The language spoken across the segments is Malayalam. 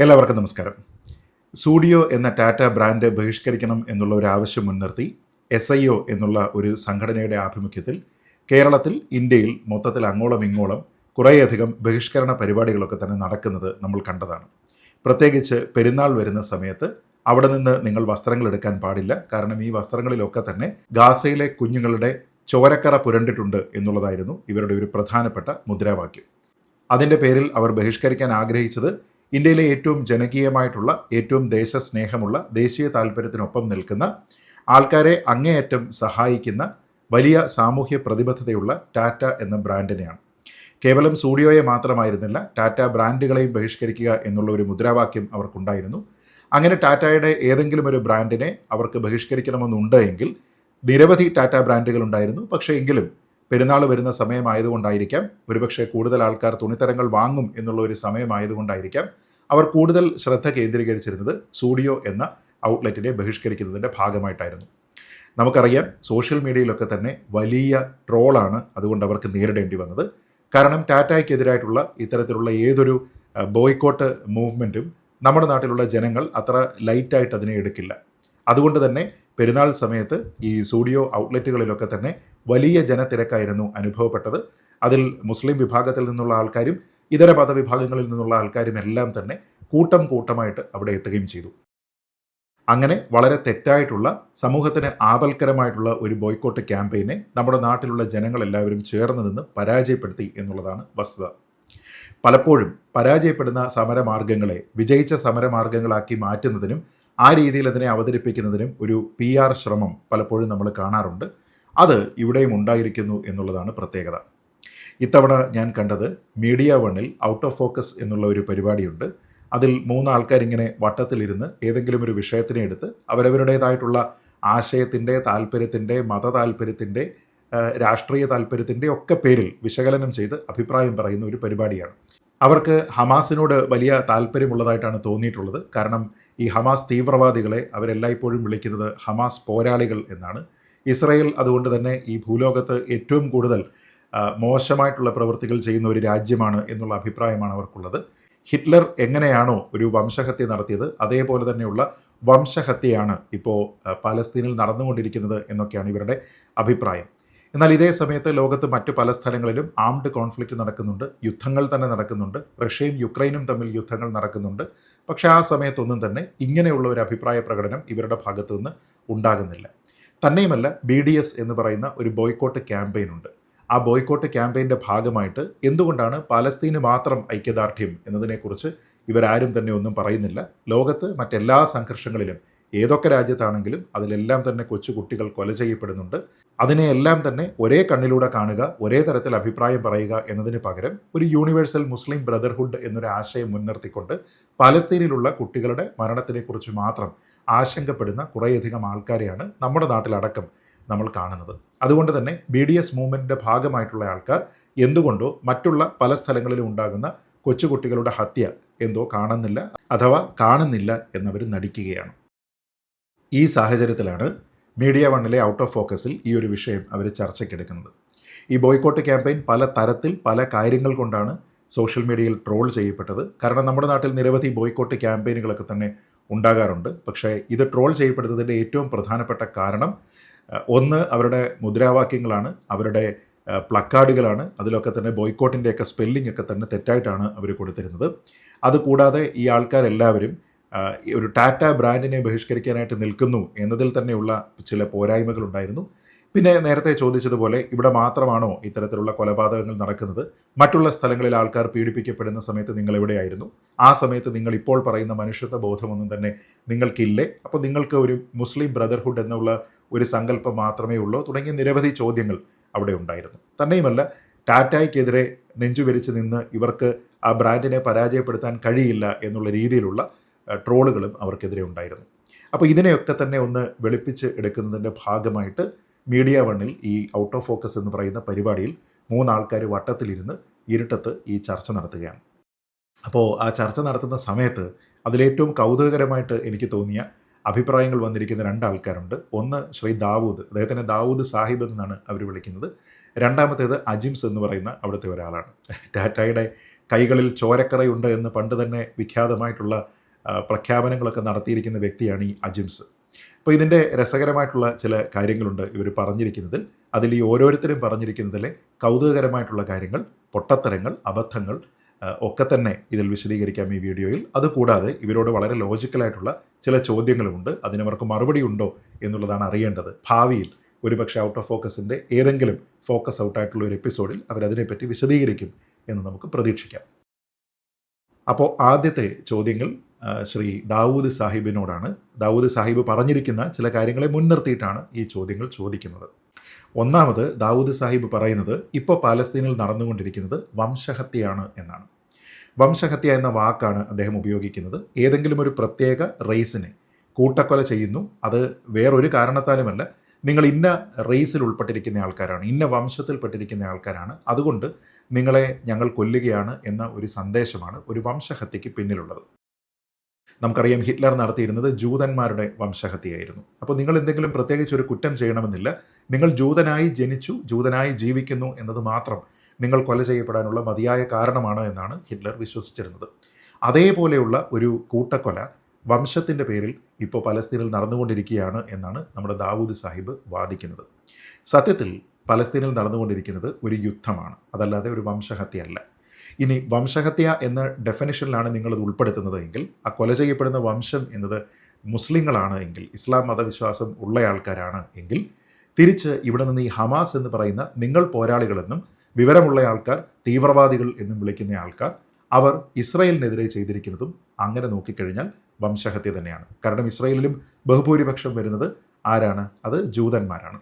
എല്ലാവർക്കും നമസ്കാരം. സൂഡിയോ എന്ന ടാറ്റ ബ്രാൻഡ് ബഹിഷ്കരിക്കണം എന്നുള്ള ഒരു ആവശ്യം മുൻനിർത്തി എസ് ഐ ഒ എന്നുള്ള ഒരു സംഘടനയുടെ ആഭിമുഖ്യത്തിൽ കേരളത്തിൽ ഇന്ത്യയിൽ മൊത്തത്തിൽ അങ്ങോളം ഇങ്ങോളം കുറേയധികം ബഹിഷ്കരണ പരിപാടികളൊക്കെ തന്നെ നടക്കുന്നത് നമ്മൾ കണ്ടതാണ്. പ്രത്യേകിച്ച് പെരുന്നാൾ വരുന്ന സമയത്ത് അവിടെ നിന്ന് നിങ്ങൾ വസ്ത്രങ്ങൾ എടുക്കാൻ പാടില്ല. കാരണം ഈ വസ്ത്രങ്ങളിലൊക്കെ തന്നെ ഗാസയിലെ കുഞ്ഞുങ്ങളുടെ ചോരക്കറ പുരണ്ടിട്ടുണ്ട് എന്നുള്ളതായിരുന്നു ഇവരുടെ ഒരു പ്രധാനപ്പെട്ട മുദ്രാവാക്യം. അതിന്റെ പേരിൽ അവർ ബഹിഷ്കരിക്കാൻ ആഗ്രഹിച്ചത് ഇന്ത്യയിലെ ഏറ്റവും ജനകീയമായിട്ടുള്ള ഏറ്റവും ദേശസ്നേഹമുള്ള ദേശീയ താല്പര്യത്തിനൊപ്പം നിൽക്കുന്ന ആൾക്കാരെ അങ്ങേയറ്റം സഹായിക്കുന്ന വലിയ സാമൂഹ്യ പ്രതിബദ്ധതയുള്ള ടാറ്റ എന്ന ബ്രാൻഡിനെയാണ്. കേവലം സൂഡിയോയെ മാത്രമായിരുന്നില്ല ടാറ്റ ബ്രാൻഡുകളെയും ബഹിഷ്കരിക്കുക എന്നുള്ള ഒരു മുദ്രാവാക്യം അവർക്കുണ്ടായിരുന്നു. അങ്ങനെ ടാറ്റയുടെ ഏതെങ്കിലും ഒരു ബ്രാൻഡിനെ അവർക്ക് ബഹിഷ്കരിക്കണമെന്നുണ്ട് എങ്കിൽ നിരവധി ടാറ്റ ബ്രാൻഡുകൾ ഉണ്ടായിരുന്നു പക്ഷേ എങ്കിലും പെരുന്നാൾ വരുന്ന സമയമായതുകൊണ്ടായിരിക്കാം ഒരുപക്ഷെ കൂടുതൽ ആൾക്കാർ തുണിത്തരങ്ങൾ വാങ്ങും എന്നുള്ള ഒരു സമയമായതുകൊണ്ടായിരിക്കാം അവർ കൂടുതൽ ശ്രദ്ധ കേന്ദ്രീകരിച്ചിരുന്നത് സൂഡിയോ എന്ന ഔട്ട്ലെറ്റിനെ ബഹിഷ്കരിക്കുന്നതിന്റെ ഭാഗമായിട്ടായിരുന്നു. നമുക്കറിയാം സോഷ്യൽ മീഡിയയിലൊക്കെ തന്നെ വലിയ ട്രോളാണ് അതുകൊണ്ട് അവർക്ക് നേരിടേണ്ടി വന്നത്. കാരണം ടാറ്റയ്ക്കെതിരായിട്ടുള്ള ഇത്തരത്തിലുള്ള ഏതൊരു ബോയ്ക്കോട്ട് മൂവ്മെന്റും നമ്മുടെ നാട്ടിലുള്ള ജനങ്ങൾ അത്ര ലൈറ്റായിട്ട് അതിനെ എടുക്കില്ല. അതുകൊണ്ട് തന്നെ പെരുന്നാൾ സമയത്ത് ഈ സൂഡിയോ ഔട്ട്ലെറ്റുകളിലൊക്കെ തന്നെ വലിയ ജനത്തിരക്കായിരുന്നു അനുഭവപ്പെട്ടത്. അതിൽ മുസ്ലിം വിഭാഗത്തിൽ നിന്നുള്ള ആൾക്കാരും ഇതര മതവിഭാഗങ്ങളിൽ നിന്നുള്ള ആൾക്കാരും എല്ലാം തന്നെ കൂട്ടം കൂട്ടമായിട്ട് അവിടെ എത്തുകയും ചെയ്തു. അങ്ങനെ വളരെ തെറ്റായിട്ടുള്ള സമൂഹത്തിന് ആപൽക്കരമായിട്ടുള്ള ഒരു ബോയ്ക്കോട്ട് ക്യാമ്പയിനെ നമ്മുടെ നാട്ടിലുള്ള ജനങ്ങളെല്ലാവരും ചേർന്ന് നിന്ന് പരാജയപ്പെടുത്തി എന്നുള്ളതാണ് വസ്തുത. പലപ്പോഴും പരാജയപ്പെടുന്ന സമരമാർഗങ്ങളെ വിജയിച്ച സമരമാർഗങ്ങളാക്കി മാറ്റുന്നതിനും ആ രീതിയിൽ അതിനെ അവതരിപ്പിക്കുന്നതിനും ഒരു പി ആർ ശ്രമം പലപ്പോഴും നമ്മൾ കാണാറുണ്ട്. അത് ഇവിടെയും ഉണ്ടായിരിക്കുന്നു എന്നുള്ളതാണ് പ്രത്യേകത. ഇത്തവണ ഞാൻ കണ്ടത് മീഡിയ വണ്ണിൽ ഔട്ട് ഓഫ് ഫോക്കസ് എന്നുള്ള ഒരു പരിപാടിയുണ്ട്. അതിൽ മൂന്ന് ആൾക്കാരിങ്ങനെ വട്ടത്തിലിരുന്ന് ഏതെങ്കിലും ഒരു വിഷയത്തിനെ എടുത്ത് അവരവരുടേതായിട്ടുള്ള ആശയത്തിന്റെ താല്പര്യത്തിന്റെ മത താല്പര്യത്തിന്റെ രാഷ്ട്രീയ താല്പര്യത്തിന്റെ ഒക്കെ പേരിൽ വിശകലനം ചെയ്ത് അഭിപ്രായം പറയുന്ന ഒരു പരിപാടിയാണ്. അവർക്ക് ഹമാസിനോട് വലിയ താല്പര്യമുള്ളതായിട്ടാണ് തോന്നിയിട്ടുള്ളത്. കാരണം ഈ ഹമാസ് തീവ്രവാദികളെ അവരെല്ലായ്പ്പോഴും വിളിക്കുന്നത് ഹമാസ് പോരാളികൾ എന്നാണ്. ഇസ്രയേൽ അതുകൊണ്ട് തന്നെ ഈ ഭൂലോകത്ത് ഏറ്റവും കൂടുതൽ മോശമായിട്ടുള്ള പ്രവൃത്തികൾ ചെയ്യുന്ന ഒരു രാജ്യമാണ് എന്നുള്ള അഭിപ്രായമാണ് അവർക്കുള്ളത്. ഹിറ്റ്ലർ എങ്ങനെയാണോ ഒരു വംശഹത്യ നടത്തിയത് അതേപോലെ തന്നെയുള്ള വംശഹത്യയാണ് ഇപ്പോൾ പാലസ്തീനിൽ നടന്നുകൊണ്ടിരിക്കുന്നത് എന്നൊക്കെയാണ് ഇവരുടെ അഭിപ്രായം. എന്നാൽ ഇതേ സമയത്ത് ലോകത്ത് മറ്റു പല സ്ഥലങ്ങളിലും ആംഡ് കോൺഫ്ലിക്റ്റ് നടക്കുന്നുണ്ട് യുദ്ധങ്ങൾ തന്നെ നടക്കുന്നുണ്ട് റഷ്യയും യുക്രൈനും തമ്മിൽ യുദ്ധങ്ങൾ നടക്കുന്നുണ്ട്. പക്ഷേ ആ സമയത്തൊന്നും തന്നെ ഇങ്ങനെയുള്ള ഒരു അഭിപ്രായ പ്രകടനം ഇവരുടെ ഭാഗത്തു നിന്ന് ഉണ്ടാകുന്നില്ല. തന്നെയുമല്ല ബി ഡി എസ് എന്ന് പറയുന്ന ഒരു ബോയ്ക്കോട്ട് ക്യാമ്പയിൻ ഉണ്ട് ആ ബോയ്ക്കോട്ട് ക്യാമ്പയിന്റെ ഭാഗമായിട്ട് എന്തുകൊണ്ടാണ് പാലസ്തീന് മാത്രം ഐക്യദാർഢ്യം എന്നതിനെക്കുറിച്ച് ഇവരാരും തന്നെ ഒന്നും പറയുന്നില്ല. ലോകത്ത് മറ്റെല്ലാ സംഘർഷങ്ങളിലും ഏതൊക്കെ രാജ്യത്താണെങ്കിലും അതിലെല്ലാം തന്നെ കൊച്ചു കുട്ടികൾ കൊല ചെയ്യപ്പെടുന്നുണ്ട്. അതിനെയെല്ലാം തന്നെ ഒരേ കണ്ണിലൂടെ കാണുക ഒരേ തരത്തിൽ അഭിപ്രായം പറയുക എന്നതിന് പകരം ഒരു യൂണിവേഴ്സൽ മുസ്ലിം ബ്രദർഹുഡ് എന്നൊരു ആശയം മുൻനിർത്തിക്കൊണ്ട് പലസ്തീനിലുള്ള കുട്ടികളുടെ മരണത്തിനെക്കുറിച്ച് മാത്രം ആശങ്കപ്പെടുന്ന കുറേയധികം ആൾക്കാരെയാണ് നമ്മുടെ നാട്ടിലടക്കം നമ്മൾ കാണുന്നത്. അതുകൊണ്ട് തന്നെ ബി ഡി എസ് മൂവ്മെന്റിന്റെ ഭാഗമായിട്ടുള്ള ആൾക്കാർ എന്തുകൊണ്ടോ മറ്റുള്ള പല സ്ഥലങ്ങളിലും ഉണ്ടാകുന്ന കൊച്ചുകുട്ടികളുടെ ഹത്യ എന്തോ കാണുന്നില്ല അഥവാ കാണുന്നില്ല എന്നവർ നടിക്കുകയാണ്. ഈ സാഹചര്യത്തിലാണ് മീഡിയ വണ്ണിലെ ഔട്ട് ഓഫ് ഫോക്കസിൽ ഈ ഒരു വിഷയം അവർ ചർച്ചയ്ക്കെടുക്കുന്നത്. ഈ ബോയ്ക്കോട്ട് ക്യാമ്പയിൻ പല തരത്തിൽ പല കാര്യങ്ങൾ കൊണ്ടാണ് സോഷ്യൽ മീഡിയയിൽ ട്രോൾ ചെയ്യപ്പെട്ടത്. കാരണം നമ്മുടെ നാട്ടിൽ നിരവധി ബോയ്ക്കോട്ട് ക്യാമ്പയിനുകളൊക്കെ തന്നെ ഉണ്ടാകാറുണ്ട്. പക്ഷേ ഇത് ട്രോൾ ചെയ്യപ്പെടുന്നതിന്റെ ഏറ്റവും പ്രധാനപ്പെട്ട കാരണം ഒന്ന് അവരുടെ മുദ്രാവാക്യങ്ങളാണ് അവരുടെ പ്ലക്കാർഡുകളാണ് അതിലൊക്കെ തന്നെ ബോയ്ക്കോട്ടിന്റെയൊക്കെ സ്പെല്ലിംഗ് ഒക്കെ തന്നെ തെറ്റായിട്ടാണ് അവർ കൊടുത്തിരുന്നത്. അതുകൂടാതെ ഈ ആൾക്കാരെല്ലാവരും ഒരു ടാറ്റ ബ്രാൻഡിനെ ബഹിഷ്കരിക്കാനായിട്ട് നിൽക്കുന്നു എന്നതിൽ തന്നെയുള്ള ചില പോരായ്മകളുണ്ടായിരുന്നു. പിന്നെ നേരത്തെ ചോദിച്ചതുപോലെ ഇവിടെ മാത്രമാണോ ഇത്തരത്തിലുള്ള കൊലപാതകങ്ങൾ നടക്കുന്നത്? മറ്റുള്ള സ്ഥലങ്ങളിൽ ആൾക്കാർ പീഡിപ്പിക്കപ്പെടുന്ന സമയത്ത് നിങ്ങൾ എവിടെയായിരുന്നു? ആ സമയത്ത് നിങ്ങൾ ഇപ്പോൾ പറയുന്ന മനുഷ്യത്വ ബോധമൊന്നും തന്നെ നിങ്ങൾക്കില്ലേ? അപ്പോൾ നിങ്ങൾക്ക് ഒരു മുസ്ലിം ബ്രദർഹുഡ് എന്നുള്ള ഒരു സങ്കല്പം മാത്രമേ ഉള്ളൂ. തുടങ്ങിയ നിരവധി ചോദ്യങ്ങൾ അവിടെ ഉണ്ടായിരുന്നു. തന്നെയുമല്ല ടാറ്റായ്ക്കെതിരെ നെഞ്ചുവരിച്ച് നിന്ന് ഇവർക്ക് ആ ബ്രാൻഡിനെ പരാജയപ്പെടുത്താൻ കഴിയില്ല എന്നുള്ള രീതിയിലുള്ള ട്രോളുകളും അവർക്കെതിരെ ഉണ്ടായിരുന്നു. അപ്പോൾ ഇതിനെയൊക്കെ തന്നെ ഒന്ന് വെളുപ്പിച്ച് എടുക്കുന്നതിന്റെ ഭാഗമായിട്ട് മീഡിയ വണ്ണിൽ ഈ ഔട്ട് ഓഫ് ഫോക്കസ് എന്ന് പറയുന്ന പരിപാടിയിൽ മൂന്നാൾക്കാർ വട്ടത്തിലിരുന്ന് ഇരുട്ടത്ത് ഈ ചർച്ച നടത്തുകയാണ്. അപ്പോൾ ആ ചർച്ച നടത്തുന്ന സമയത്ത് അതിലേറ്റവും കൗതുകകരമായിട്ട് എനിക്ക് തോന്നിയ അഭിപ്രായങ്ങൾ വന്നിരിക്കുന്ന രണ്ടാൾക്കാരുണ്ട്. ഒന്ന് ശ്രീ ദാവൂദ് അദ്ദേഹത്തിനെ ദാവൂദ് സാഹിബ് എന്നാണ് അവർ വിളിക്കുന്നത്. രണ്ടാമത്തേത് അജിംസ് എന്ന് പറയുന്ന അവിടുത്തെ ഒരാളാണ്. ടാറ്റയുടെ കൈകളിൽ ചോരക്കറയുണ്ട് എന്ന് പണ്ട് തന്നെ വിഖ്യാതമായിട്ടുള്ള പ്രഖ്യാപനങ്ങളൊക്കെ നടത്തിയിരിക്കുന്ന വ്യക്തിയാണ് ഈ അജിംസ്. അപ്പോൾ ഇതിന്റെ രസകരമായിട്ടുള്ള ചില കാര്യങ്ങളുണ്ട് ഇവർ പറഞ്ഞിരിക്കുന്നതിൽ. അതിൽ ഈ ഓരോരുത്തരും പറഞ്ഞിരിക്കുന്നതിലെ കൗതുകകരമായിട്ടുള്ള കാര്യങ്ങൾ പൊട്ടത്തരങ്ങൾ അബദ്ധങ്ങൾ ഒക്കെ തന്നെ ഇതിൽ വിശദീകരിക്കാം ഈ വീഡിയോയിൽ. അതുകൂടാതെ ഇവരോട് വളരെ ലോജിക്കലായിട്ടുള്ള ചില ചോദ്യങ്ങളുമുണ്ട്. അതിനവർക്ക് മറുപടി ഉണ്ടോ എന്നുള്ളതാണ് അറിയേണ്ടത്. ഭാവിയിൽ ഒരുപക്ഷെ ഔട്ട് ഓഫ് ഫോക്കസിന്റെ ഏതെങ്കിലും ഫോക്കസ് ഔട്ടായിട്ടുള്ള ഒരു എപ്പിസോഡിൽ അവരതിനെപ്പറ്റി വിശദീകരിക്കും എന്ന് നമുക്ക് പ്രതീക്ഷിക്കാം. അപ്പോൾ ആദ്യത്തെ ചോദ്യങ്ങൾ ശ്രീ ദാവൂദ് സാഹിബിനോടാണ്. ദാവൂദ് സാഹിബ് പറഞ്ഞിരിക്കുന്ന ചില കാര്യങ്ങളെ മുൻനിർത്തിയിട്ടാണ് ഈ ചോദ്യങ്ങൾ ചോദിക്കുന്നത്. ഒന്നാമത് ദാവൂദ് സാഹിബ് പറയുന്നത് ഇപ്പോൾ പാലസ്തീനിൽ നടന്നുകൊണ്ടിരിക്കുന്നത് വംശഹത്യയാണ് എന്നാണ്. വംശഹത്യ എന്ന വാക്കാണ് അദ്ദേഹം ഉപയോഗിക്കുന്നത്. ഏതെങ്കിലും ഒരു പ്രത്യേക റേസിനെ കൂട്ടക്കൊല ചെയ്യുന്നു. അത് വേറൊരു കാരണത്താലുമല്ല. നിങ്ങൾ ഇന്ന റേസിൽ ഉൾപ്പെട്ടിരിക്കുന്ന ആൾക്കാരാണ് ഇന്ന വംശത്തിൽപ്പെട്ടിരിക്കുന്ന ആൾക്കാരാണ്. അതുകൊണ്ട് നിങ്ങളെ ഞങ്ങൾ കൊല്ലുകയാണ് എന്ന ഒരു സന്ദേശമാണ് ഒരു വംശഹത്യയ്ക്ക് പിന്നിലുള്ളത്. നമുക്കറിയാം ഹിറ്റ്ലർ നടത്തിയിരുന്നത് ജൂതന്മാരുടെ വംശഹത്യയായിരുന്നു. അപ്പോൾ നിങ്ങൾ എന്തെങ്കിലും പ്രത്യേകിച്ച് ഒരു കുറ്റം ചെയ്യണമെന്നില്ല. നിങ്ങൾ ജൂതനായി ജനിച്ചു ജൂതനായി ജീവിക്കുന്നു എന്നത് മാത്രം നിങ്ങൾ കൊല ചെയ്യപ്പെടാനുള്ള മതിയായ കാരണമാണ് എന്നാണ് ഹിറ്റ്ലർ വിശ്വസിച്ചിരുന്നത്. അതേപോലെയുള്ള ഒരു കൂട്ടക്കൊല വംശത്തിന്റെ പേരിൽ ഇപ്പോൾ പലസ്തീനിൽ നടന്നുകൊണ്ടിരിക്കുകയാണ് എന്നാണ് നമ്മുടെ ദാവൂദ് സാഹിബ് വാദിക്കുന്നത്. സത്യത്തിൽ പലസ്തീനിൽ നടന്നുകൊണ്ടിരിക്കുന്നത് ഒരു യുദ്ധമാണ്. അതല്ലാതെ ഒരു വംശഹത്യയല്ല. ഇനി വംശഹത്യ എന്ന ഡെഫിനിഷനിലാണ് നിങ്ങളത് ഉൾപ്പെടുത്തുന്നത് എങ്കിൽ ആ കൊല ചെയ്യപ്പെടുന്ന വംശം എന്നത് മുസ്ലിങ്ങളാണ് എങ്കിൽ ഇസ്ലാം മതവിശ്വാസം ഉള്ള ആൾക്കാരാണ് എങ്കിൽ തിരിച്ച് ഇവിടെ നിന്ന് ഈ ഹമാസ് എന്ന് പറയുന്ന നിങ്ങൾ പോരാളികളെന്നും വിവരമുള്ള ആൾക്കാർ തീവ്രവാദികൾ എന്നും വിളിക്കുന്ന ആൾക്കാർ അവർ ഇസ്രയേലിനെതിരെ ചെയ്തിരിക്കുന്നതും അങ്ങനെ നോക്കിക്കഴിഞ്ഞാൽ വംശഹത്യ തന്നെയാണ്. കാരണം ഇസ്രയേലിലും ബഹുഭൂരിപക്ഷം വരുന്നത് ആരാണ്? അത് ജൂതന്മാരാണ്.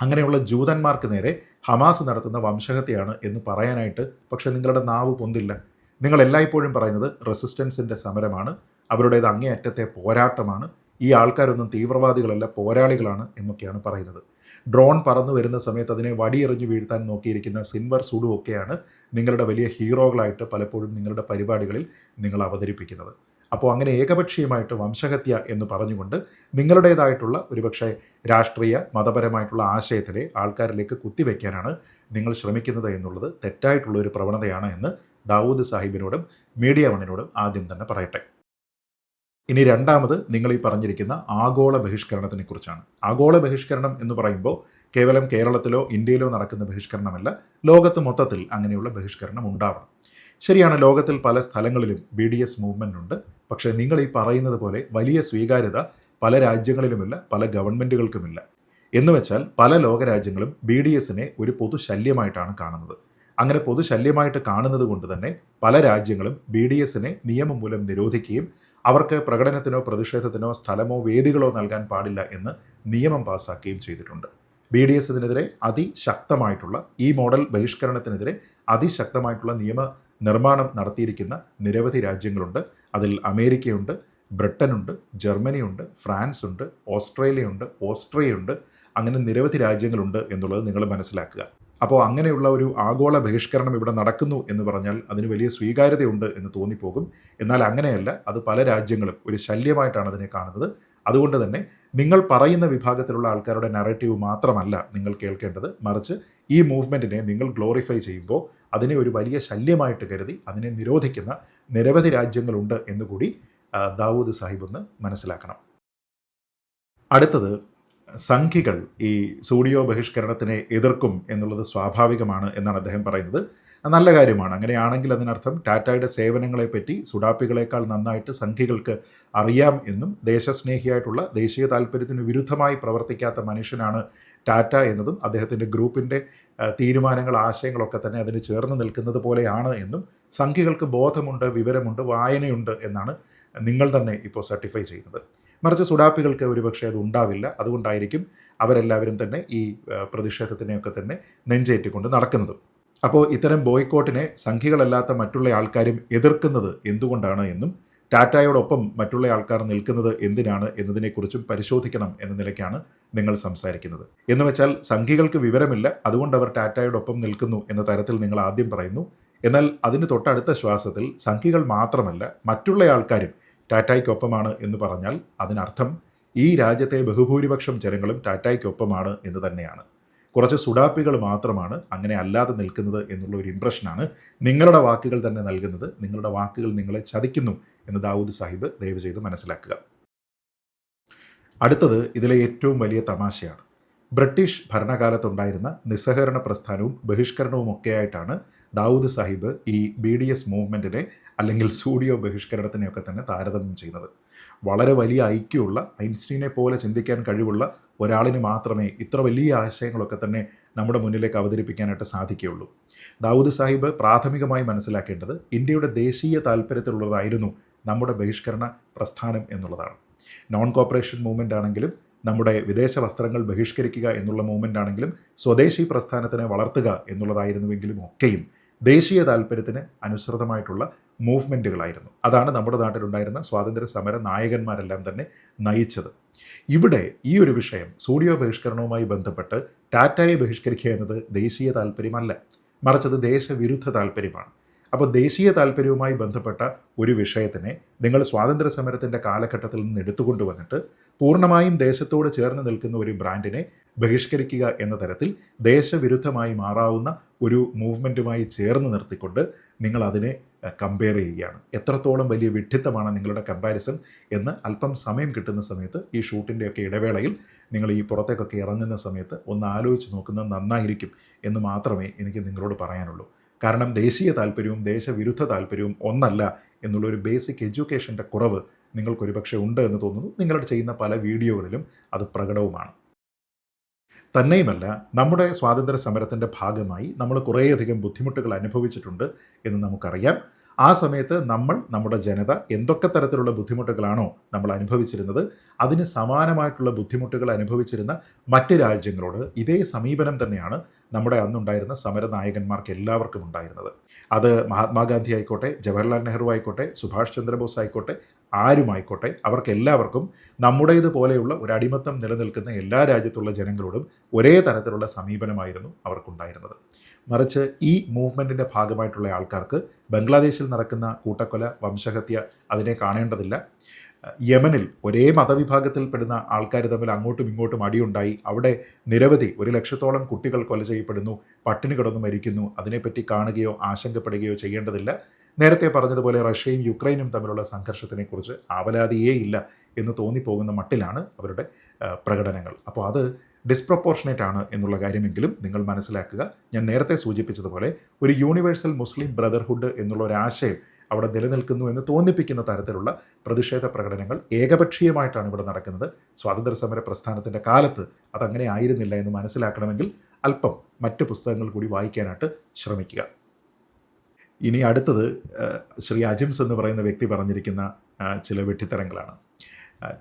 അങ്ങനെയുള്ള ജൂതന്മാർക്ക് നേരെ ഹമാസ് നടത്തുന്ന വംശഹത്യയാണ് എന്ന് പറയാനായിട്ട് പക്ഷേ നിങ്ങളുടെ നാവ് പൊന്തില്ല. നിങ്ങൾ എല്ലായ്പ്പോഴും പറയുന്നത് റെസിസ്റ്റൻസിന്റെ സമരമാണ് അവരുടേത് അങ്ങേയറ്റത്തെ പോരാട്ടമാണ് ഈ ആൾക്കാരൊന്നും തീവ്രവാദികളല്ല പോരാളികളാണ് എന്നൊക്കെയാണ് പറയുന്നത്. ഡ്രോൺ പറന്നു വരുന്ന സമയത്ത് അതിനെ വടിയെറിഞ്ഞു വീഴ്ത്താൻ നോക്കിയിരിക്കുന്ന സിൻവർ സുഡു ഒക്കെയാണ് നിങ്ങളുടെ വലിയ ഹീറോകളായിട്ട് പലപ്പോഴും നിങ്ങളുടെ പരിപാടികളിൽ നിങ്ങൾ അവതരിപ്പിക്കുന്നത്. അപ്പോൾ അങ്ങനെ ഏകപക്ഷീയമായിട്ട് വംശഹത്യ എന്ന് പറഞ്ഞുകൊണ്ട് നിങ്ങളുടേതായിട്ടുള്ള ഒരുപക്ഷെ രാഷ്ട്രീയ മതപരമായിട്ടുള്ള ആശയത്തിലെ ആൾക്കാരിലേക്ക് കുത്തിവെക്കാനാണ് നിങ്ങൾ ശ്രമിക്കുന്നത് എന്നുള്ളത് തെറ്റായിട്ടുള്ള ഒരു പ്രവണതയാണ് എന്ന് ദാവൂദ് സാഹിബിനോടും മീഡിയ വണ്ണിനോടും ആദ്യം തന്നെ പറയട്ടെ. ഇനി രണ്ടാമത് നിങ്ങൾ ഈ പറഞ്ഞിരിക്കുന്ന ആഗോള ബഹിഷ്കരണത്തിനെ കുറിച്ചാണ്. ആഗോള ബഹിഷ്കരണം എന്ന് പറയുമ്പോൾ കേവലം കേരളത്തിലോ ഇന്ത്യയിലോ നടക്കുന്ന ബഹിഷ്കരണമല്ല ലോകത്ത് മൊത്തത്തിൽ അങ്ങനെയുള്ള ബഹിഷ്കരണം ഉണ്ടാവണം. ശരിയാണ് ലോകത്തിൽ പല സ്ഥലങ്ങളിലും ബി ഡി എസ് മൂവ്മെന്റ് ഉണ്ട്. പക്ഷേ നിങ്ങൾ ഈ പറയുന്നത് പോലെ വലിയ സ്വീകാര്യത പല രാജ്യങ്ങളിലുമില്ല പല ഗവൺമെന്റുകൾക്കുമില്ല എന്ന് വെച്ചാൽ പല ലോകരാജ്യങ്ങളും ബി ഡി എസിനെ ഒരു പൊതുശല്യമായിട്ടാണ് കാണുന്നത്. അങ്ങനെ പൊതുശല്യമായിട്ട് കാണുന്നത് കൊണ്ട് തന്നെ പല രാജ്യങ്ങളും ബി ഡി എസിനെ നിയമം മൂലം നിരോധിക്കുകയും അവർക്ക് പ്രകടനത്തിനോ പ്രതിഷേധത്തിനോ സ്ഥലമോ വേദികളോ നൽകാൻ പാടില്ല എന്ന് നിയമം പാസാക്കുകയും ചെയ്തിട്ടുണ്ട്. ബി ഡി എസിനെതിരെ അതിശക്തമായിട്ടുള്ള ഈ മോഡൽ ബഹിഷ്കരണത്തിനെതിരെ അതിശക്തമായിട്ടുള്ള നിയമ നിർമ്മാണം നടത്തിയിരിക്കുന്ന നിരവധി രാജ്യങ്ങളുണ്ട്. അതിൽ അമേരിക്കയുണ്ട് ബ്രിട്ടനുണ്ട് ജർമ്മനിയുണ്ട് ഫ്രാൻസ് ഉണ്ട് ഓസ്ട്രേലിയ ഉണ്ട് ഓസ്ട്രേലിയയുണ്ട് ഓസ്ട്രിയയുണ്ട്. അങ്ങനെ നിരവധി രാജ്യങ്ങളുണ്ട് എന്നുള്ളത് നിങ്ങൾ മനസ്സിലാക്കുക. അപ്പോൾ അങ്ങനെയുള്ള ഒരു ആഗോള ബഹിഷ്കരണം ഇവിടെ നടക്കുന്നു എന്ന് പറഞ്ഞാൽ അതിന് വലിയ സ്വീകാര്യതയുണ്ട് എന്ന് തോന്നിപ്പോകും. എന്നാൽ അങ്ങനെയല്ല അത് പല രാജ്യങ്ങളും ഒരു ശല്യമായിട്ടാണ് അതിനെ കാണുന്നത്. അതുകൊണ്ട് തന്നെ നിങ്ങൾ പറയുന്ന വിഭാഗത്തിലുള്ള ആൾക്കാരുടെ നറേറ്റീവ് മാത്രമല്ല നിങ്ങൾ കേൾക്കേണ്ടത്. മറിച്ച് ഈ മൂവ്മെന്റിനെ നിങ്ങൾ ഗ്ലോറിഫൈ ചെയ്യുമ്പോൾ അതിനെ ഒരു വലിയ ശല്യമായിട്ട് കരുതി അതിനെ നിരോധിക്കുന്ന നിരവധി രാജ്യങ്ങളുണ്ട് എന്നുകൂടി ദാവൂദ് സാഹിബ് ഒന്ന് മനസ്സിലാക്കണം. അടുത്തത് സംഖികൾ ഈ സൂഡിയോ ബഹിഷ്കരണത്തിനെ എതിർക്കും എന്നുള്ളത് സ്വാഭാവികമാണ് എന്നാണ് അദ്ദേഹം പറയുന്നത്. നല്ല കാര്യമാണ്. അങ്ങനെയാണെങ്കിൽ അതിനർത്ഥം ടാറ്റയുടെ സേവനങ്ങളെപ്പറ്റി സുഡാപ്പികളെക്കാൾ നന്നായിട്ട് സംഘികൾക്ക് അറിയാം എന്നും ദേശസ്നേഹിയായിട്ടുള്ള ദേശീയ താല്പര്യത്തിന് വിരുദ്ധമായി പ്രവർത്തിക്കാത്ത മനുഷ്യനാണ് ടാറ്റ എന്നതും അദ്ദേഹത്തിന്റെ ഗ്രൂപ്പിന്റെ തീരുമാനങ്ങൾ ആശയങ്ങളൊക്കെ തന്നെ അതിന് ചേർന്ന് നിൽക്കുന്നത് പോലെയാണ് എന്നും സംഘികൾക്ക് ബോധമുണ്ട് വിവരമുണ്ട് വായനയുണ്ട് എന്നാണ് നിങ്ങൾ തന്നെ ഇപ്പോൾ സർട്ടിഫൈ ചെയ്യുന്നത്. മറിച്ച് സുഡാപ്പികൾക്ക് ഒരുപക്ഷെ അത് ഉണ്ടാവില്ല. അതുകൊണ്ടായിരിക്കും അവരെല്ലാവരും തന്നെ ഈ പ്രതിഷേധത്തിനെയൊക്കെ തന്നെ നെഞ്ചേറ്റിക്കൊണ്ട് നടക്കുന്നതും. അപ്പോൾ ഇത്തരം ബോയ്ക്കോട്ടിനെ സംഘികളല്ലാത്ത മറ്റുള്ള ആൾക്കാരും എതിർക്കുന്നത് എന്തുകൊണ്ടാണ് എന്നും ടാറ്റായോടൊപ്പം മറ്റുള്ള ആൾക്കാർ നിൽക്കുന്നത് എന്തിനാണ് എന്നതിനെക്കുറിച്ചും പരിശോധിക്കണം എന്ന നിലയ്ക്കാണ് നിങ്ങൾ സംസാരിക്കുന്നത്. എന്ന് വെച്ചാൽ സംഘികൾക്ക് വിവരമില്ല അതുകൊണ്ട് അവർ ടാറ്റായോടൊപ്പം നിൽക്കുന്നു എന്ന തരത്തിൽ നിങ്ങൾ ആദ്യം പറയുന്നു. എന്നാൽ അതിന് തൊട്ടടുത്ത ശ്വാസത്തിൽ സംഖ്യകൾ മാത്രമല്ല മറ്റുള്ള ആൾക്കാരും ടാറ്റായ്ക്കൊപ്പമാണ് എന്ന് പറഞ്ഞാൽ അതിനർത്ഥം ഈ രാജ്യത്തെ ബഹുഭൂരിപക്ഷം ജനങ്ങളും ടാറ്റായ്ക്കൊപ്പമാണ് എന്ന് തന്നെയാണ്. കുറച്ച് സുഡാപ്പികൾ മാത്രമാണ് അങ്ങനെ അല്ലാതെ നിൽക്കുന്നത് എന്നുള്ള ഒരു ഇമ്പ്രഷനാണ് നിങ്ങളുടെ വാക്കുകൾ തന്നെ നൽകുന്നത്. നിങ്ങളുടെ വാക്കുകൾ നിങ്ങളെ ചതിക്കുന്നു എന്ന് ദാവൂദ് സാഹിബ് ദയവ് ചെയ്ത് മനസ്സിലാക്കുക. അടുത്തത് ഇതിലെ ഏറ്റവും വലിയ തമാശയാണ്. ബ്രിട്ടീഷ് ഭരണകാലത്തുണ്ടായിരുന്ന നിസ്സഹകരണ പ്രസ്ഥാനവും ബഹിഷ്കരണവും ഒക്കെയായിട്ടാണ് ദാവൂദ് സാഹിബ് ഈ ബി ഡി എസ് മൂവ്മെന്റിനെ അല്ലെങ്കിൽ സൂഡിയോ ബഹിഷ്കരണത്തിനെയൊക്കെ തന്നെ താരതമ്യം ചെയ്യുന്നത്. വളരെ വലിയ ഐക്യമുള്ള ഐൻസ്റ്റീനെ പോലെ ചിന്തിക്കാൻ കഴിവുള്ള ഒരാളിന് മാത്രമേ ഇത്ര വലിയ ആശയങ്ങളൊക്കെ തന്നെ നമ്മുടെ മുന്നിലേക്ക് അവതരിപ്പിക്കാനായിട്ട് സാധിക്കുകയുള്ളൂ. ദാവൂദ് സാഹിബ് പ്രാഥമികമായി മനസ്സിലാക്കേണ്ടത് ഇന്ത്യയുടെ ദേശീയ താല്പര്യത്തിലുള്ളതായിരുന്നു നമ്മുടെ ബഹിഷ്കരണ പ്രസ്ഥാനം എന്നുള്ളതാണ്. നോൺ കോപ്പറേഷൻ മൂവ്മെന്റ് ആണെങ്കിലും നമ്മുടെ വിദേശ വസ്ത്രങ്ങൾ ബഹിഷ്കരിക്കുക എന്നുള്ള മൂവ്മെന്റ് ആണെങ്കിലും സ്വദേശി പ്രസ്ഥാനത്തിനെ വളർത്തുക എന്നുള്ളതായിരുന്നുവെങ്കിലും ഒക്കെയും ദേശീയ താല്പര്യത്തിന് അനുസൃതമായിട്ടുള്ള മൂവ്മെന്റുകളായിരുന്നു അതാണ് നമ്മുടെ നാട്ടിലുണ്ടായിരുന്ന സ്വാതന്ത്ര്യ സമര നായകന്മാരെല്ലാം തന്നെ നയിച്ചത്. ഇവിടെ ഈ ഒരു വിഷയം സൂഡിയോ ബഹിഷ്കരണവുമായി ബന്ധപ്പെട്ട് ടാറ്റയെ ബഹിഷ്കരിക്കുക എന്നത് ദേശീയ താല്പര്യമല്ല. മറിച്ചത് ദേശവിരുദ്ധ താല്പര്യമാണ്. അപ്പോൾ ദേശീയ താല്പര്യവുമായി ബന്ധപ്പെട്ട ഒരു വിഷയത്തിനെ നിങ്ങൾ സ്വാതന്ത്ര്യ സമരത്തിന്റെ കാലഘട്ടത്തിൽ നിന്ന് എടുത്തുകൊണ്ടുവന്നിട്ട് പൂർണമായും ദേശത്തോട് ചേർന്ന് നിൽക്കുന്ന ഒരു ബ്രാൻഡിനെ ബഹിഷ്കരിക്കുക എന്ന തരത്തിൽ ദേശവിരുദ്ധമായി മാറാവുന്ന ഒരു മൂവ്മെന്റുമായി ചേർന്ന് നിർത്തിക്കൊണ്ട് നിങ്ങൾ അതിനെ കമ്പയർ ചെയ്യുകയാണ്. എത്രത്തോളം വലിയ വിഡ്ഢിത്തമാണ് നിങ്ങളുടെ കമ്പാരിസൺ എന്ന് അല്പം സമയം കിട്ടുന്ന സമയത്ത് ഈ ഷൂട്ടിന്റെയൊക്കെ ഇടവേളയിൽ നിങ്ങൾ ഈ പുറത്തേക്കൊക്കെ ഇറങ്ങുന്ന സമയത്ത് ഒന്ന് ആലോചിച്ച് നോക്കുന്നത് നന്നായിരിക്കും എന്ന് മാത്രമേ എനിക്ക് നിങ്ങളോട് പറയാനുള്ളൂ. കാരണം ദേശീയ താല്പര്യവും ദേശവിരുദ്ധ താല്പര്യവും ഒന്നല്ല എന്നുള്ള ഒരു ബേസിക് എഡ്യൂക്കേഷന്റെ കുറവ് നിങ്ങൾക്കൊരുപക്ഷെ ഉണ്ട് എന്ന് തോന്നുന്നു. നിങ്ങളുടെ ചെയ്യുന്ന പല വീഡിയോകളിലും അത് പ്രകടവുമാണ്. തന്നെയുമല്ല നമ്മുടെ സ്വാതന്ത്ര്യ സമരത്തിന്റെ ഭാഗമായി നമ്മൾ കുറേയധികം ബുദ്ധിമുട്ടുകൾ അനുഭവിച്ചിട്ടുണ്ട് എന്ന് നമുക്കറിയാം. ആ സമയത്ത് നമ്മൾ നമ്മുടെ ജനത എന്തൊക്കെ തരത്തിലുള്ള ബുദ്ധിമുട്ടുകളാണോ നമ്മൾ അനുഭവിച്ചിരുന്നത് അതിന് സമാനമായിട്ടുള്ള ബുദ്ധിമുട്ടുകൾ അനുഭവിച്ചിരുന്ന മറ്റ് രാജ്യങ്ങളോട് ഇതേ സമീപനം തന്നെയാണ് നമ്മുടെ അന്നുണ്ടായിരുന്ന സമരനായകന്മാർക്ക് എല്ലാവർക്കും ഉണ്ടായിരുന്നത്. അത് മഹാത്മാഗാന്ധി ആയിക്കോട്ടെ ജവഹർലാൽ നെഹ്റു ആയിക്കോട്ടെ സുഭാഷ് ചന്ദ്രബോസ് ആയിക്കോട്ടെ ആരുമായിക്കോട്ടെ? അവർക്ക് എല്ലാവർക്കും നമ്മുടേതുപോലെയുള്ള ഒരു അടിമത്തം നിലനിൽക്കുന്ന എല്ലാ രാജ്യത്തുള്ള ജനങ്ങളോടും ഒരേ തരത്തിലുള്ള സമീപനമായിരുന്നു അവർക്കുണ്ടായിരുന്നത്. മറിച്ച് ഈ മൂവ്മെന്റിന്റെ ഭാഗമായിട്ടുള്ള ആൾക്കാർക്ക് ബംഗ്ലാദേശിൽ നടക്കുന്ന കൂട്ടക്കൊല വംശഹത്യ അതിനെ കാണേണ്ടതില്ല. യമനിൽ ഒരേ മതവിഭാഗത്തിൽപ്പെടുന്ന ആൾക്കാർ തമ്മിൽ അങ്ങോട്ടും ഇങ്ങോട്ടും അടിയുണ്ടായി. അവിടെ നിരവധി ഒരു ലക്ഷത്തോളം കുട്ടികൾ കൊല ചെയ്യപ്പെടുന്നു പട്ടിണി കിടന്നു മരിക്കുന്നു. അതിനെപ്പറ്റി കാണുകയോ ആശങ്കപ്പെടുകയോ ചെയ്യേണ്ടതില്ല. നേരത്തെ പറഞ്ഞതുപോലെ റഷ്യയും യുക്രൈനും തമ്മിലുള്ള സംഘർഷത്തിനെക്കുറിച്ച് ആവലാതിയേ ഇല്ല എന്ന് തോന്നിപ്പോകുന്ന മട്ടിലാണ് അവരുടെ പ്രകടനങ്ങൾ. അപ്പോൾ അത് ഡിസ്പ്രപ്പോർഷനേറ്റ് ആണ് എന്നുള്ള കാര്യമെങ്കിലും നിങ്ങൾ മനസ്സിലാക്കുക. ഞാൻ നേരത്തെ സൂചിപ്പിച്ചതുപോലെ ഒരു യൂണിവേഴ്സൽ മുസ്ലിം ബ്രദർഹുഡ് എന്നുള്ള ഒരു ആശയം അവിടെ നിലനിൽക്കുന്നു എന്ന് തോന്നിപ്പിക്കുന്ന തരത്തിലുള്ള പ്രതിഷേധ പ്രകടനങ്ങൾ ഏകപക്ഷീയമായിട്ടാണ് ഇവിടെ നടക്കുന്നത്. സ്വാതന്ത്ര്യ സമര പ്രസ്ഥാനത്തിന്റെ കാലത്ത് അതങ്ങനെ ആയിരുന്നില്ല എന്ന് മനസ്സിലാക്കണമെങ്കിൽ അല്പം മറ്റ് പുസ്തകങ്ങൾ കൂടി വായിക്കാനായിട്ട് ശ്രമിക്കുക. ഇനി അടുത്തത് ശ്രീ അജിംസ് എന്ന് പറയുന്ന വ്യക്തി പറഞ്ഞിരിക്കുന്ന ചില വെട്ടിത്തരങ്ങളാണ്.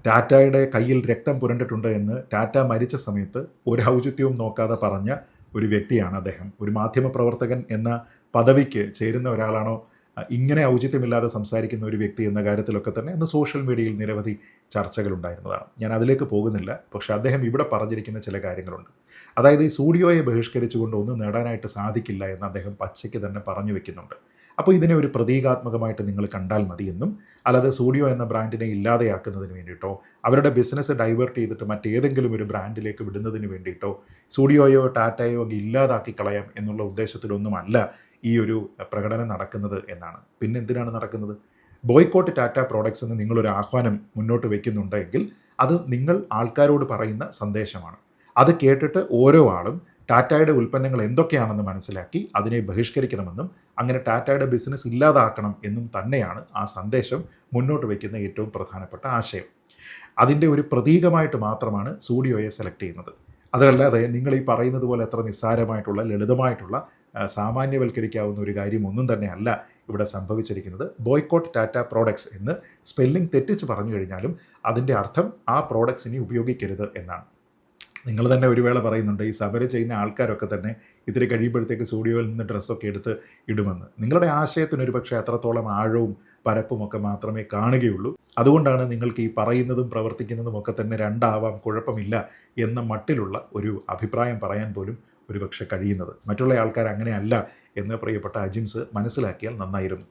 ടാറ്റയുടെ കയ്യിൽ രക്തം പുരണ്ടിട്ടുണ്ട് എന്ന് ടാറ്റ മരിച്ച സമയത്ത് ഒരു ഔചിത്യവും നോക്കാതെ പറഞ്ഞ ഒരു വ്യക്തിയാണ് അദ്ദേഹം. ഒരു മാധ്യമപ്രവർത്തകൻ എന്ന പദവിക്ക് ചേരുന്ന ഒരാളാണോ ഇങ്ങനെ ഔചിത്യമില്ലാതെ സംസാരിക്കുന്ന ഒരു വ്യക്തി എന്ന കാര്യത്തിലൊക്കെ തന്നെ ഇന്ന് സോഷ്യൽ മീഡിയയിൽ നിരവധി ചർച്ചകൾ ഉണ്ടായിരുന്നതാണ് ഞാൻ അതിലേക്ക് പോകുന്നില്ല. പക്ഷെ അദ്ദേഹം ഇവിടെ പറഞ്ഞിരിക്കുന്ന ചില കാര്യങ്ങളുണ്ട്. അതായത് ഈ സൂഡിയോയെ ബഹിഷ്കരിച്ചുകൊണ്ട് ഒന്നും നേടാനായിട്ട് സാധിക്കില്ല എന്ന് അദ്ദേഹം പച്ചയ്ക്ക് തന്നെ പറഞ്ഞു വെക്കുന്നുണ്ട്. അപ്പോൾ ഇതിനെ ഒരു പ്രതീകാത്മകമായിട്ട് നിങ്ങൾ കണ്ടാൽ മതിയെന്നും അല്ലാതെ സൂഡിയോ എന്ന ബ്രാൻഡിനെ ഇല്ലാതെയാക്കുന്നതിന് വേണ്ടിയിട്ടോ അവരുടെ ബിസിനസ് ഡൈവേർട്ട് ചെയ്തിട്ട് മറ്റേതെങ്കിലും ഒരു ബ്രാൻഡിലേക്ക് വിടുന്നതിന് വേണ്ടിയിട്ടോ സൂഡിയോയോ ടാറ്റയോ ഒക്കെ ഇല്ലാതാക്കി കളയാം എന്നുള്ള ഉദ്ദേശത്തിലൊന്നുമല്ല ഈ ഒരു പ്രകടനം നടക്കുന്നത് എന്നാണ്. പിന്നെ എന്തിനാണ് നടക്കുന്നത്? ബോയ്ക്കോട്ട് ടാറ്റ പ്രോഡക്ട്സ് എന്ന് നിങ്ങളൊരു ആഹ്വാനം മുന്നോട്ട് വയ്ക്കുന്നുണ്ടെങ്കിൽ അത് നിങ്ങൾ ആൾക്കാരോട് പറയുന്ന സന്ദേശമാണ്. അത് കേട്ടിട്ട് ഓരോ ആളും ടാറ്റയുടെ ഉൽപ്പന്നങ്ങൾ എന്തൊക്കെയാണെന്ന് മനസ്സിലാക്കി അതിനെ ബഹിഷ്കരിക്കണമെന്നും അങ്ങനെ ടാറ്റയുടെ ബിസിനസ് ഇല്ലാതാക്കണം എന്നും തന്നെയാണ് ആ സന്ദേശം മുന്നോട്ട് വയ്ക്കുന്ന ഏറ്റവും പ്രധാനപ്പെട്ട ആശയം. അതിന്റെ ഒരു പ്രതീകമായിട്ട് മാത്രമാണ് സൂഡിയോയെ സെലക്ട് ചെയ്യുന്നത്. അതല്ലാതെ നിങ്ങൾ ഈ പറയുന്നത് പോലെ അത്ര നിസ്സാരമായിട്ടുള്ള ലളിതമായിട്ടുള്ള സാമാന്യവൽക്കരിക്കാവുന്ന ഒരു കാര്യം ഒന്നും തന്നെ അല്ല ഇവിടെ സംഭവിച്ചിരിക്കുന്നത്. ബോയ്ക്കോട്ട് ടാറ്റ പ്രോഡക്ട്സ് എന്ന് സ്പെല്ലിംഗ് തെറ്റിച്ച് പറഞ്ഞു കഴിഞ്ഞാലും അതിന്റെ അർത്ഥം ആ പ്രോഡക്ട്സ് ഇനി ഉപയോഗിക്കരുത് എന്നാണ്. നിങ്ങൾ തന്നെ ഒരു വേള പറയുന്നുണ്ട് ഈ സമരം ചെയ്യുന്ന ആൾക്കാരൊക്കെ തന്നെ ഇത്തിരി കഴിയുമ്പോഴത്തേക്ക് സ്റ്റുഡിയോയിൽ നിന്ന് ഡ്രസ്സൊക്കെ എടുത്ത് ഇടുമെന്ന്. നിങ്ങളുടെ ആശയത്തിന് ഒരു പക്ഷേ അത്രത്തോളം ആഴവും പരപ്പും ഒക്കെ മാത്രമേ കാണുകയുള്ളൂ. അതുകൊണ്ടാണ് നിങ്ങൾക്ക് ഈ പറയുന്നതും പ്രവർത്തിക്കുന്നതും ഒക്കെ തന്നെ രണ്ടാവാം കുഴപ്പമില്ല എന്ന മട്ടിലുള്ള ഒരു അഭിപ്രായം പറയാൻ പോലും ഒരുപക്ഷെ കഴിയുന്നത്. മറ്റുള്ള ആൾക്കാർ അങ്ങനെയല്ല എന്ന് പ്രിയപ്പെട്ട അജിംസ് മനസ്സിലാക്കിയാൽ നന്നായിരുന്നു.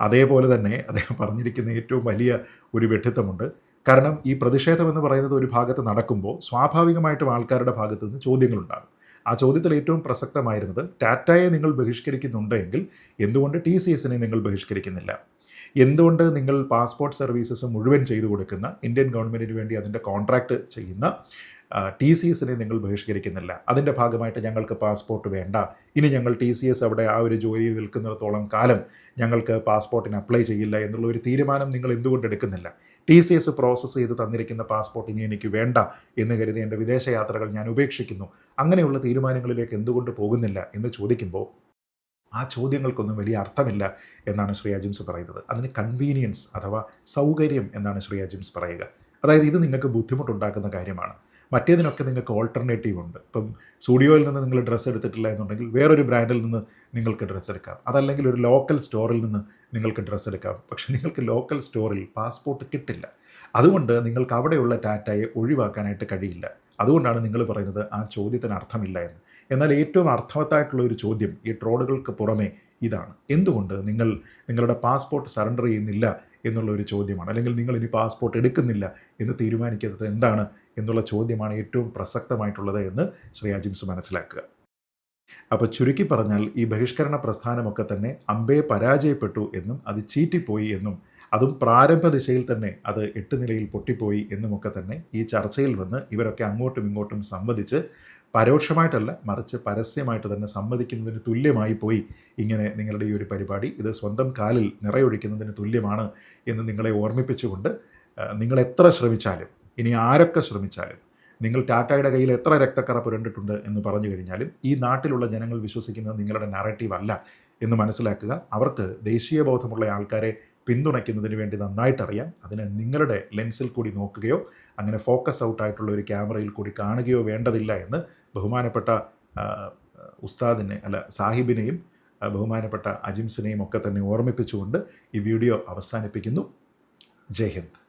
അതേപോലെ തന്നെ അദ്ദേഹം പറഞ്ഞിരിക്കുന്ന ഏറ്റവും വലിയ ഒരു വെട്ടിത്തമുണ്ട് കാരണം ഈ പ്രതിഷേധം എന്ന് പറയുന്നത് ഒരു ഭാഗത്ത് നടക്കുമ്പോൾ സ്വാഭാവികമായിട്ടും ആൾക്കാരുടെ ഭാഗത്ത് നിന്ന് ചോദ്യങ്ങളുണ്ടാകും. ആ ചോദ്യത്തിൽ ഏറ്റവും പ്രസക്തമായിരുന്നത് ടാറ്റയെ നിങ്ങൾ ബഹിഷ്കരിക്കുന്നുണ്ടെങ്കിൽ എന്തുകൊണ്ട് ടി സി എസിനെ നിങ്ങൾ ബഹിഷ്കരിക്കുന്നില്ല? എന്തുകൊണ്ട് നിങ്ങൾ പാസ്പോർട്ട് സർവീസസ് മുഴുവൻ ചെയ്തു കൊടുക്കുന്ന ഇന്ത്യൻ ഗവൺമെന്റിന് വേണ്ടി അതിന്റെ കോൺട്രാക്ട് ചെയ്യുന്ന ടി സി എസിനെ നിങ്ങൾ ബഹിഷ്കരിക്കുന്നില്ല. അതിന്റെ ഭാഗമായിട്ട് ഞങ്ങൾക്ക് പാസ്പോർട്ട് വേണ്ട. ഇനി ഞങ്ങൾ ടി സി എസ് അവിടെ ആ ഒരു ജോലിയിൽ നിൽക്കുന്നിടത്തോളം കാലം ഞങ്ങൾക്ക് പാസ്പോർട്ടിന് അപ്ലൈ ചെയ്യില്ല എന്നുള്ള ഒരു തീരുമാനം നിങ്ങൾ എന്തുകൊണ്ട് എടുക്കുന്നില്ല? ടി സി എസ് പ്രോസസ്സ് ചെയ്ത് തന്നിരിക്കുന്ന പാസ്പോർട്ട് ഇനി എനിക്ക് വേണ്ട എന്ന് കരുതി എന്റെ വിദേശയാത്രകൾ ഞാൻ ഉപേക്ഷിക്കുന്നു. അങ്ങനെയുള്ള തീരുമാനങ്ങളിലേക്ക് എന്തുകൊണ്ട് പോകുന്നില്ല എന്ന് ചോദിക്കുമ്പോൾ ആ ചോദ്യങ്ങൾക്കൊന്നും വലിയ അർത്ഥമില്ല എന്നാണ് ശ്രീ അജിംസ് പറയുന്നത്. അതിന് കൺവീനിയൻസ് അഥവാ സൗകര്യം എന്നാണ് ശ്രീ അജിംസ് പറയുക. അതായത് ഇത് നിങ്ങൾക്ക് ബുദ്ധിമുട്ടുണ്ടാക്കുന്ന കാര്യമാണ്. മറ്റേതിനൊക്കെ നിങ്ങൾക്ക് ഓൾട്ടർനേറ്റീവ് ഉണ്ട്. ഇപ്പം സ്റ്റുഡിയോയിൽ നിന്ന് നിങ്ങൾ ഡ്രസ്സ് എടുത്തിട്ടില്ല എന്നുണ്ടെങ്കിൽ വേറൊരു ബ്രാൻഡിൽ നിന്ന് നിങ്ങൾക്ക് ഡ്രസ്സ് എടുക്കാം. അതല്ലെങ്കിൽ ഒരു ലോക്കൽ സ്റ്റോറിൽ നിന്ന് നിങ്ങൾക്ക് ഡ്രസ്സ് എടുക്കാം. പക്ഷേ നിങ്ങൾക്ക് ലോക്കൽ സ്റ്റോറിൽ പാസ്പോർട്ട് കിട്ടില്ല. അതുകൊണ്ട് നിങ്ങൾക്ക് അവിടെയുള്ള ടാറ്റയെ ഒഴിവാക്കാനായിട്ട് കഴിയില്ല. അതുകൊണ്ടാണ് നിങ്ങൾ പറയുന്നത് ആ ചോദ്യത്തിന് അർത്ഥമില്ല എന്ന്. എന്നാൽ ഏറ്റവും അർത്ഥവത്തായിട്ടുള്ള ഒരു ചോദ്യം ഈ ട്രോളുകൾക്ക് പുറമേ ഇതാണ്. എന്തുകൊണ്ട് നിങ്ങൾ നിങ്ങളുടെ പാസ്പോർട്ട് സറണ്ടർ ചെയ്യുന്നില്ല എന്നുള്ള ഒരു ചോദ്യമാണ്. അല്ലെങ്കിൽ നിങ്ങൾ ഇനി പാസ്പോർട്ട് എടുക്കുന്നില്ല എന്ന് തീരുമാനിക്കുന്നത് എന്താണ് എന്നുള്ള ചോദ്യമാണ് ഏറ്റവും പ്രസക്തമായിട്ടുള്ളത് എന്ന് ശ്രീ അജിംസ് മനസ്സിലാക്കുക. അപ്പോൾ ചുരുക്കി പറഞ്ഞാൽ ഈ ബഹിഷ്കരണ പ്രസ്ഥാനമൊക്കെ തന്നെ അമ്പയെ പരാജയപ്പെട്ടു എന്നും അത് ചീറ്റിപ്പോയി എന്നും അതും പ്രാരംഭ ദിശയിൽ തന്നെ അത് എട്ട് നിലയിൽ പൊട്ടിപ്പോയി എന്നുമൊക്കെ തന്നെ ഈ ചർച്ചയിൽ വന്ന് ഇവരൊക്കെ അങ്ങോട്ടും ഇങ്ങോട്ടും സംവദിച്ച് പരോക്ഷമായിട്ടല്ല മറിച്ച് പരസ്യമായിട്ട് തന്നെ സമ്മതിക്കുന്നതിന് തുല്യമായി പോയി. ഇങ്ങനെ നിങ്ങളുടെ ഈ ഒരു പരിപാടി ഇത് സ്വന്തം കാലിൽ നിറയൊഴിക്കുന്നതിന് തുല്യമാണ് എന്ന് നിങ്ങളെ ഓർമ്മിപ്പിച്ചുകൊണ്ട് നിങ്ങൾ എത്ര ശ്രമിച്ചാലും ഇനി ആരൊക്കെ ശ്രമിച്ചാലും നിങ്ങൾ ടാറ്റയുടെ കയ്യിൽ എത്ര രക്തക്കറ പുരണ്ടിട്ടുണ്ട് എന്ന് പറഞ്ഞു കഴിഞ്ഞാലും ഈ നാട്ടിലുള്ള ജനങ്ങൾ വിശ്വസിക്കുന്നത് നിങ്ങളുടെ നാരറ്റീവ് അല്ല എന്ന് മനസ്സിലാക്കുക. അവർക്ക് ദേശീയ ബോധമുള്ള ആൾക്കാരെ പിന്തുണയ്ക്കുന്നതിന് വേണ്ടി നന്നായിട്ടറിയാം അതിന് നിങ്ങളുടെ ലെൻസിൽ കൂടി നോക്കുകയോ അങ്ങനെ ഫോക്കസ് ഔട്ടായിട്ടുള്ള ഒരു ക്യാമറയിൽ കൂടി കാണുകയോ വേണ്ടതില്ല എന്ന് ബഹുമാനപ്പെട്ട ഉസ്താദിനെ അല്ല സാഹിബിനെയും ബഹുമാനപ്പെട്ട അജിംസിനെയും ഒക്കെ തന്നെ ഓർമ്മിപ്പിച്ചുകൊണ്ട് ഈ വീഡിയോ അവസാനിപ്പിക്കുന്നു. ജയ് ഹിന്ദ്.